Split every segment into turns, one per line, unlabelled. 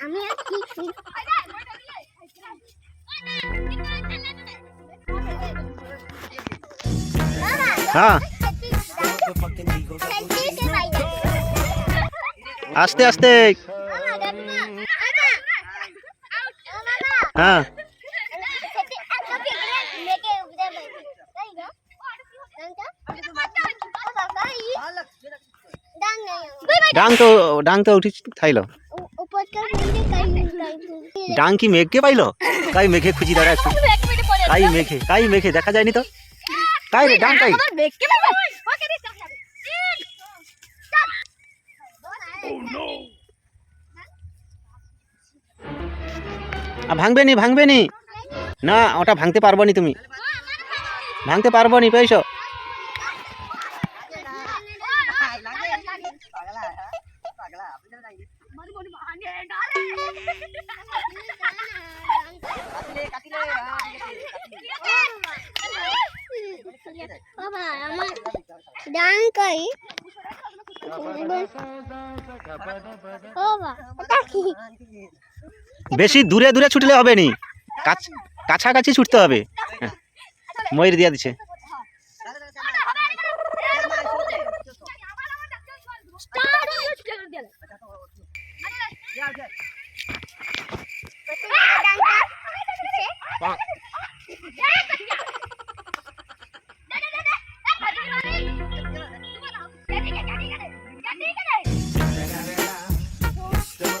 আমি
হ্যাঁ। আস্তে আস্তে। হ্যাঁ
সেটি একটা পিকনিক মেকে উঠে যাবে। তাই না? ডাংটা? ও বাবা, ই। ডাং
তো ডাং তো উঠি থাইলো ডাং কি মেঘকে পাইলো? কাই মেঘে খুঁজি দাঁড়া কাই মেঘে কাই মেঘে দেখা যায়নি তো? কাই রে ডাং কাই? ভাঙবে নি ভাঙবে নি না ওটা ভাঙতে পারব নি তুমি। ভাঙতে পারব নি পেয়েছ? বেশি দূরে দূরে ছুটলে হবে নি। কাছ- কাছাকাছি ছুটতে হবে। ময়ূর দিয়া দিছে।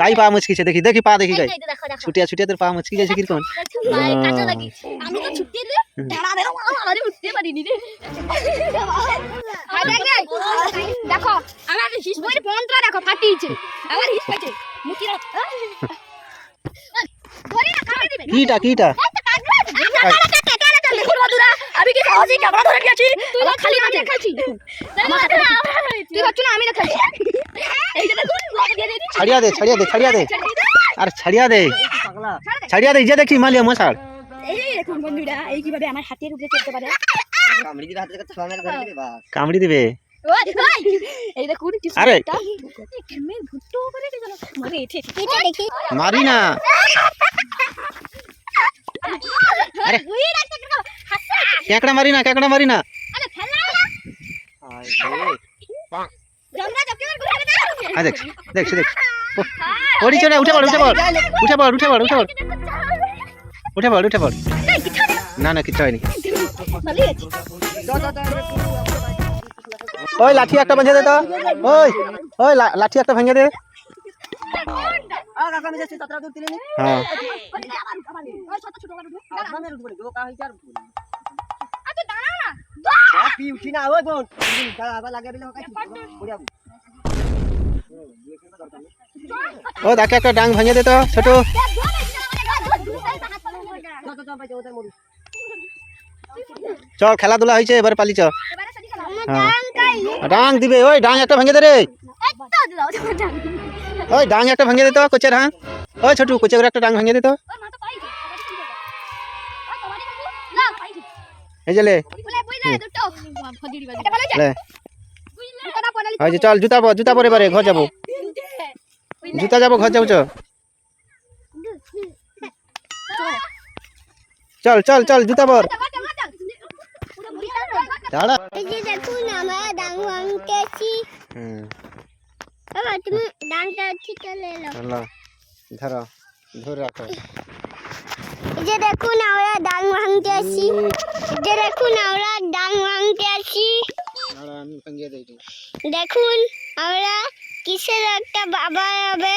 কাই পা মুচকিছে দেখি দেখি পা দেখি কাই
দেখো দেখো
ছুটিয়া ছুটিয়া তোর পা মুচকি গেছে কীরকম
ভাই কাঁচা লাগিয়েছে আমি তো ছুটি দিলে দাঁড়া দাঁড়া আরে উঠতে পারিনি রে দেখো আমার হিস বইয়ের পন্ত্রা দেখো ফাটিয়েছে আমার হিস পাইছে মুখি ধরে না কামড়ে দিবে
কিটা কিটা
আমি কি সহজে ধরে নিয়েছি? তুই খালি হাতে দেখাচ্ছি আমার হাতে তুই ভাবছ না আমি দিয়ে দিয়েছি।
ছাড়িয়া দে ছাড়িয়া দে ছাড়িয়া দে। আর ছাড়িয়া দে। ছাড়িয়া দে যে দেখি মালিয়া মশাল
এই দেখুন বন্ধুরা এই কীভাবে আমার হাতের উপরে চলতে পারে।
কামড়ি দিবে।
ওই ওই। এই দেখুন কি
আরে।
কেমনে ভুট্টো করে দিল মানে এঠে এটা
মারি না। আরে। কেকড়া মারি না কেকড়া মারি না হ্যাঁ দেখ দেখ ওড়ি চলে উঠে পড় উঠে পড় উঠে পড় উঠে পড় উঠে পড় উঠে পড় উঠে পড় না না কিছু হয়নি ওই লাঠি একটা ভেঙে দে তো ওই ওই লাঠি একটা ভেঙে দে হ্যাঁ ও তাকে একটা ডাং ভেঙে দে তো, ছোট। চল, খেলাধুলা হয়েছে, এবার পালি চ হ্যাঁ। ডাং দিবে, ওই ডাং একটা ভেঙে দে রে। ওই ডাং একটা ভেঙে দে তো, কোচের হ্যাঁ ওই ছোটু, কোচের একটা ডাং ভেঙে দে তো। এই যে লে। লে। হয়েছে চল জুতা পর জুতা পরে এবারে ঘর যাব। জুতা যাব ঘর যাব চ চল চল চল জুতা পর। দাঁড়া।
এই যে দেখুন আমরা ডাং ভাঙতেছি
হুম।
বাবা তুমি ডাংটা ঠিক চলে এলো
ধরো ধরে রাখো।
এই যে দেখুন আমরা ডাং ভাঙতে আসি এই যে দেখুন আমরা ডাং ভাঙতে আসি
দাঁড়া আমি ভেঙে দিই
দেখুন আমরা কিসের একটা বাবা হবে?